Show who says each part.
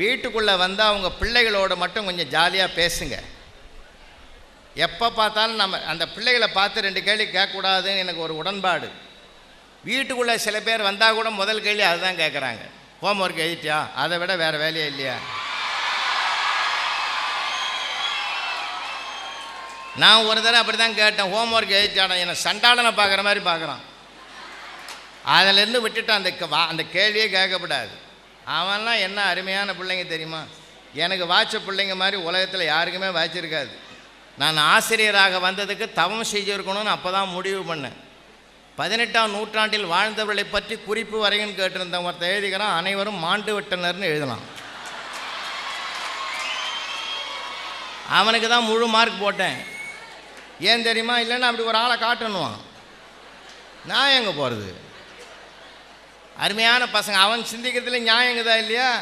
Speaker 1: வீட்டுக்குள்ளே வந்தால் அவங்க பிள்ளைகளோட மட்டும் கொஞ்சம் ஜாலியாக பேசுங்க. எப்போ பார்த்தாலும் நம்ம அந்த பிள்ளைகளை பார்த்து ரெண்டு கேள்வி கேட்கக்கூடாதுன்னு எனக்கு ஒரு உடன்பாடு. வீட்டுக்குள்ளே சில பேர் வந்தால் கூட முதல் கேள்வி அதுதான் கேட்குறாங்க. ஹோம் ஒர்க் எழுதிட்டியா? அதை விட வேறு வேலையே இல்லையா? நான் ஒரு தடவை அப்படி தான் கேட்டேன். ஹோம் ஒர்க் எழுதிட்டானா என்னை சண்டாளனை பார்க்குற மாதிரி பார்க்குறான். அதிலேருந்து விட்டுட்டு அந்த க- அந்த கேள்வியே கேட்கக்கூடாது அவன்லாம் என்ன அருமையான பிள்ளைங்க தெரியுமா? எனக்கு வாய்ச்ச பிள்ளைங்க மாதிரி உலகத்தில் யாருக்குமே வாய்ச்சிருக்காது நான் ஆசிரியராக வந்ததுக்கு தவம் செஞ்சுருக்கணும்னு அப்போ தான் முடிவு பண்ணேன். பதினெட்டாம் நூற்றாண்டில் வாழ்ந்தவர்களை பற்றி குறிப்பு வரையும் கேட்டிருந்தவன் ஒருத்தன் எழுதிக்கிறான் அனைவரும் மாண்டு விட்டனர்னு எழுதலாம் அவனுக்கு தான் முழு மார்க் போட்டேன். ஏன் தெரியுமா? இல்லைன்னா அப்படி ஒரு ஆளை காட்டணும் நான் எங்கே போகிறது அருமையான பசங்க. அவன் சிந்திக்கிறதுல நியாயம் இல்லையா?